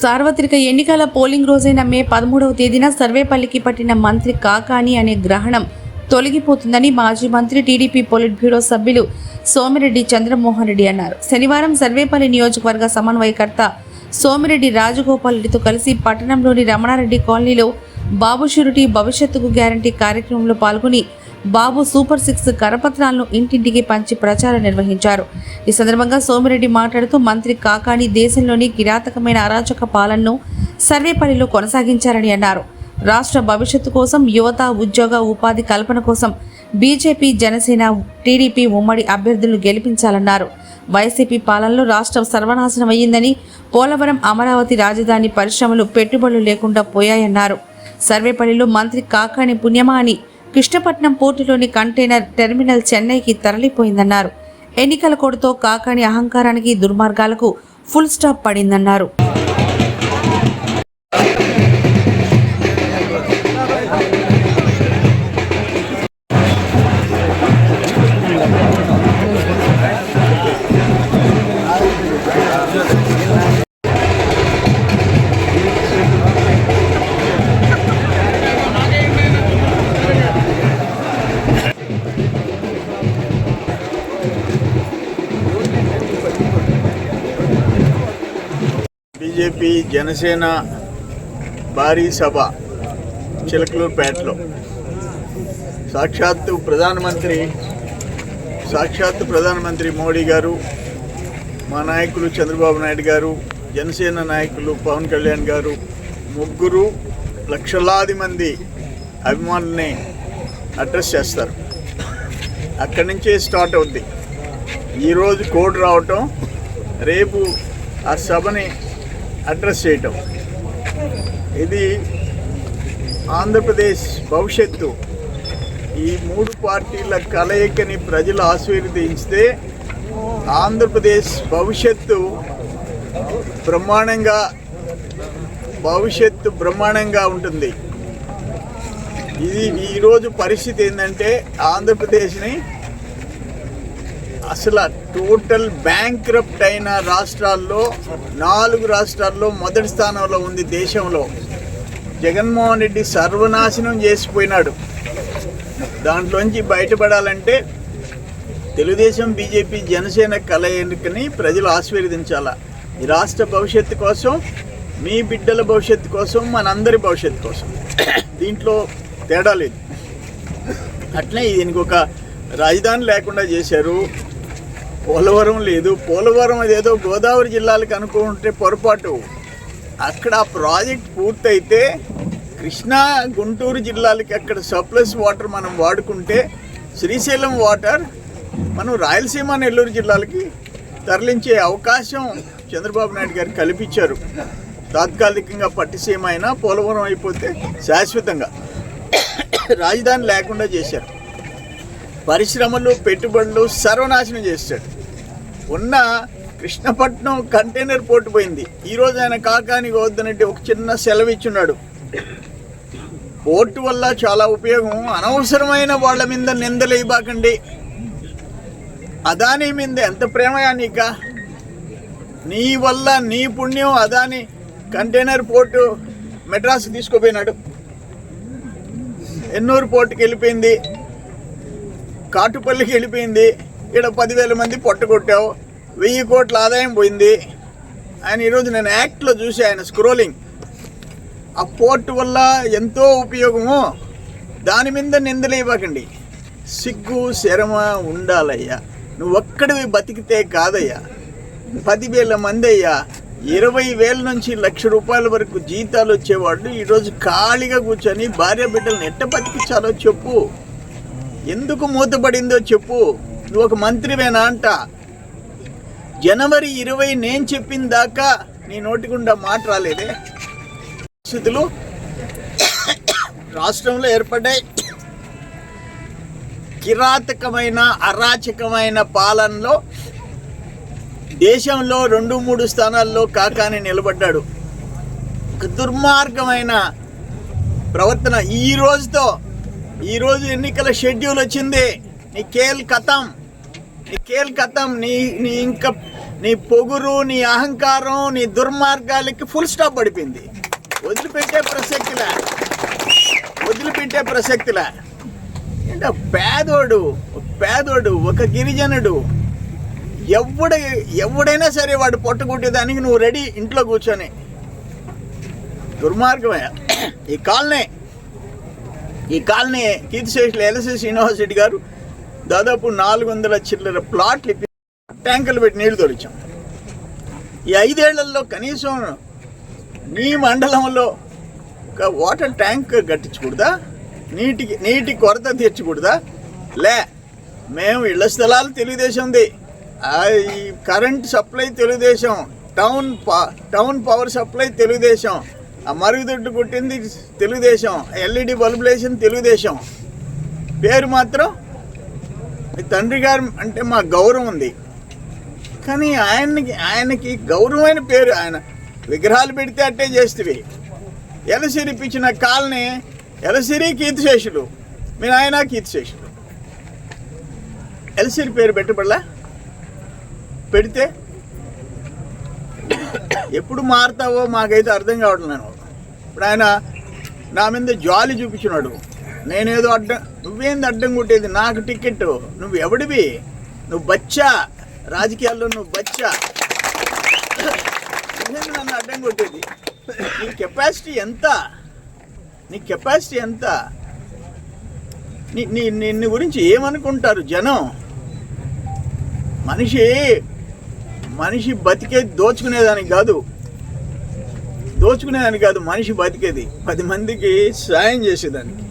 సార్వత్రిక ఎన్నికల పోలింగ్ రోజైన మే పదమూడవ తేదీన సర్వేపల్లికి పట్టిన మంత్రి కాకాని అనే గ్రహణం తొలగిపోతుందని మాజీ మంత్రి టీడీపీ పొలిట్ బ్యూరో సభ్యులు సోమిరెడ్డి చంద్రమోహన్ రెడ్డి అన్నారు. శనివారం సర్వేపల్లి నియోజకవర్గ సమన్వయకర్త సోమిరెడ్డి రాజగోపాల్ రెడ్డితో కలిసి పట్టణంలోని రమణారెడ్డి కాలనీలో బాబు షూరిటీ భవిష్యత్తుకు గ్యారంటీ కార్యక్రమంలో పాల్గొని బాబు సూపర్ సిక్స్ కరపత్రాలను ఇంటింటికి పంచి ప్రచారం నిర్వహించారు. ఈ సందర్భంగా సోమిరెడ్డి మాట్లాడుతూ మంత్రి కాకాని దేశంలోని కిరాతకమైన అరాచక పాలనను సర్వేపల్లిలో కొనసాగించారని అన్నారు. రాష్ట్ర భవిష్యత్తు కోసం యువత ఉద్యోగ ఉపాధి కల్పన కోసం బీజేపీ జనసేన టీడీపీ ఉమ్మడి అభ్యర్థులను గెలిపించాలన్నారు. వైసీపీ పాలనలో రాష్ట్రం సర్వనాశనం అయ్యిందని పోలవరం అమరావతి రాజధాని పరిశ్రమలు పెట్టుబడులు లేకుండా పోయాయన్నారు. సర్వేపల్లిలో మంత్రి కాకాని పుణ్యమా అని కృష్ణపట్నం పోర్టులోని కంటైనర్ టెర్మినల్ చెన్నైకి తరలిపోయిందన్నారు. ఎన్నికల కోడ్తో కాకాని అహంకారానికి దుర్మార్గాలకు ఫుల్ స్టాప్ పడిందన్నారు. బీజేపీ జనసేన భారీ సభ చిలకలూరుపేటలో. సాక్షాత్తు ప్రధానమంత్రి సాక్షాత్తు ప్రధానమంత్రి మోడీ గారు మా నాయకులు చంద్రబాబు నాయుడు గారు జనసేన నాయకులు పవన్ కళ్యాణ్ గారు ముగ్గురు లక్షలాది మంది అభిమానుల్ని అడ్రస్ చేస్తారు. అక్కడి నుంచే స్టార్ట్ అవుద్ది. ఈరోజు కోడ్ రావటం రేపు ఆ సభని అడ్రస్ చేయటం. ఇది ఆంధ్రప్రదేశ్ భవిష్యత్తు. ఈ మూడు పార్టీల కలయికని ప్రజలు ఆశీర్వదించితే ఆంధ్రప్రదేశ్ భవిష్యత్తు బ్రహ్మాండంగా భవిష్యత్తు బ్రహ్మాండంగా ఉంటుంది. ఇది ఈరోజు పరిస్థితి ఏంటంటే ఆంధ్రప్రదేశ్ని అసలు టోటల్ బ్యాంక్రప్ట్ అయిన రాష్ట్రాల్లో నాలుగు రాష్ట్రాల్లో మొదటి స్థానంలో ఉంది దేశంలో. జగన్మోహన్ రెడ్డి సర్వనాశనం చేసిపోయినాడు. దాంట్లోంచి బయటపడాలంటే తెలుగుదేశం బీజేపీ జనసేన కలయికని ప్రజలు ఆశీర్వదించాలా? ఈ రాష్ట్ర భవిష్యత్తు కోసం మీ బిడ్డల భవిష్యత్తు కోసం మనందరి భవిష్యత్తు కోసం. దీంట్లో తేడా లేదు. అట్లే దీనికి ఒక రాజధాని లేకుండా చేశారు. పోలవరం లేదు. పోలవరం అదేదో గోదావరి జిల్లాలకు అనుకుంటే పొరపాటు. అక్కడ ఆ ప్రాజెక్ట్ పూర్తయితే కృష్ణా గుంటూరు జిల్లాలకి అక్కడ సప్లస్ వాటర్ మనం వాడుకుంటే శ్రీశైలం వాటర్ మనం రాయలసీమ నెల్లూరు జిల్లాలకి తరలించే అవకాశం చంద్రబాబు నాయుడు గారు కల్పించారు. తాత్కాలికంగా పట్టిసీమ అయినా పోలవరం అయిపోతే శాశ్వతంగా రాజధాని లేకుండా చేశారు. పరిశ్రమలు పెట్టుబడులు సర్వనాశనం చేశాడు ఉన్న కృష్ణపట్నం కంటైనర్ పోర్టు పోయింది. ఈరోజు ఆయన కాకానికి వద్దనంటే ఒక చిన్న సెలవు ఇచ్చున్నాడు. పోర్టు వల్ల చాలా ఉపయోగం. అనవసరమైన వాళ్ళ మీద నిందలేయబాకండి అదాని మీద ఎంత ప్రేమయా నీక? నీ వల్ల నీ పుణ్యం అదాని కంటైనర్ పోర్టు మెడ్రాస్ తీసుకుపోయినాడు. ఎన్నూరు పోర్టుకి వెళ్ళిపోయింది. కాటుపల్లికి వెళ్ళిపోయింది. ఇక్కడ పదివేల మంది పొట్టగొట్టావు వెయ్యి కోట్ల ఆదాయం పోయింది. ఆయన ఈరోజు నేను యాక్ట్లో చూసి ఆయన స్క్రోలింగ్. ఆ పోర్ట్ వల్ల ఎంతో ఉపయోగము దాని మీద నిందలు ఇవ్వకండి. సిగ్గు శరమ ఉండాలయ్యా. నువ్వు ఒక్కడివి బతికితే కాదయ్యా. పదివేల మంది అయ్యా ఇరవై వేల నుంచి లక్ష రూపాయల వరకు జీతాలు వచ్చేవాళ్ళు ఈరోజు ఖాళీగా కూర్చొని భార్య బిడ్డలను ఎట్ట బతికించాలో చెప్పు. ఎందుకు మూతపడిందో చెప్పు. నువ్వు ఒక మంత్రివేనా అంట. జనవరి ఇరవై నేను చెప్పిన దాకా నీ నోటి గుండా మాట రాలేదే. పరిస్థితులు రాష్ట్రంలో ఏర్పడ్డాయి. కిరాతకమైన అరాచకమైన పాలనలో దేశంలో రెండు మూడు స్థానాల్లో కాకాని నిలబడ్డాడు. ఒక దుర్మార్గమైన ప్రవర్తన. ఈ రోజుతో ఈ రోజు ఎన్నికల షెడ్యూల్ వచ్చింది. నీ కేల్ కథం కేల్ కథం నీ నీ ఇంకా నీ పొగురు నీ అహంకారం నీ దుర్మార్గాలకి ఫుల్ స్టాప్ పడిపోయింది. వదిలిపెట్టే ప్రసక్తిలా. వదిలిపెట్టే ప్రసక్తిలా. ఏంటో పేదోడు పేదోడు ఒక గిరిజనుడు ఎవడ ఎవడైనా సరే వాడు పొట్టగొట్టేదానికి నువ్వు రెడీ ఇంట్లో కూర్చొని. దుర్మార్గమే. ఈ కాలనీ ఈ కాలనీ కీర్తిశేషులు ఎల్ఎస్ఎస్ యూనివర్సిటీ గారు దాదాపు నాలుగు వందల చిల్లర ప్లాట్లు ఇప్పి ట్యాంకులు పెట్టి నీళ్ళు తొలిచాం. ఈ ఐదేళ్ళలో కనీసం నీ మండలంలో ఒక వాటర్ ట్యాంక్ కట్టించకూడదా? నీటికి నీటి కొరత తీర్చకూడదా? లే మేము ఇళ్ళ స్థలాలు తెలుగుదేశంది ఈ కరెంట్ సప్లై తెలుగుదేశం టౌన్ ప- టౌన్ పవర్ సప్లై తెలుగుదేశం ఆ మరుగుదొడ్డు కొట్టింది తెలుగుదేశం ఎల్ఈడి బల్బులేషన్ తెలుగుదేశం. పేరు మాత్రం తండ్రి గారు అంటే మా గౌరవం ఉంది. కానీ ఆయనకి ఆయనకి గౌరవమైన పేరు ఆయన. విగ్రహాలు పెడితే అట్టే చేస్తేవి. ఎలసిరి పిచ్చిన కాల్ని ఎలసిరి కీర్తిశేషులు. మీ ఆయన కీర్తిశేషులు. ఎలసిరి పేరు పెట్టబడలా? పెడితే ఎప్పుడు మారుతావో మాకైతే అర్థం కావట్లేదు ఇప్పుడు ఆయన నా మీద జాలి చూపించినాడు. నేనేదో అడ్డం నువ్వేంది అడ్డం కొట్టేది? నాకు టికెట్. నువ్వు ఎవడివి? నువ్వు బచ్చా. రాజకీయాల్లో నువ్వు బచ్చా. నువ్వేంది నన్ను అడ్డం కొట్టేది? నీ కెపాసిటీ ఎంత? నీ కెపాసిటీ ఎంత? నీ నీ నిన్ను గురించి ఏమనుకుంటారు జనం? మనిషి మనిషి బతికేది దోచుకునేదానికి కాదు. దోచుకునేదానికి కాదు మనిషి బతికేది. పది మందికి సాయం చేసేదానికి.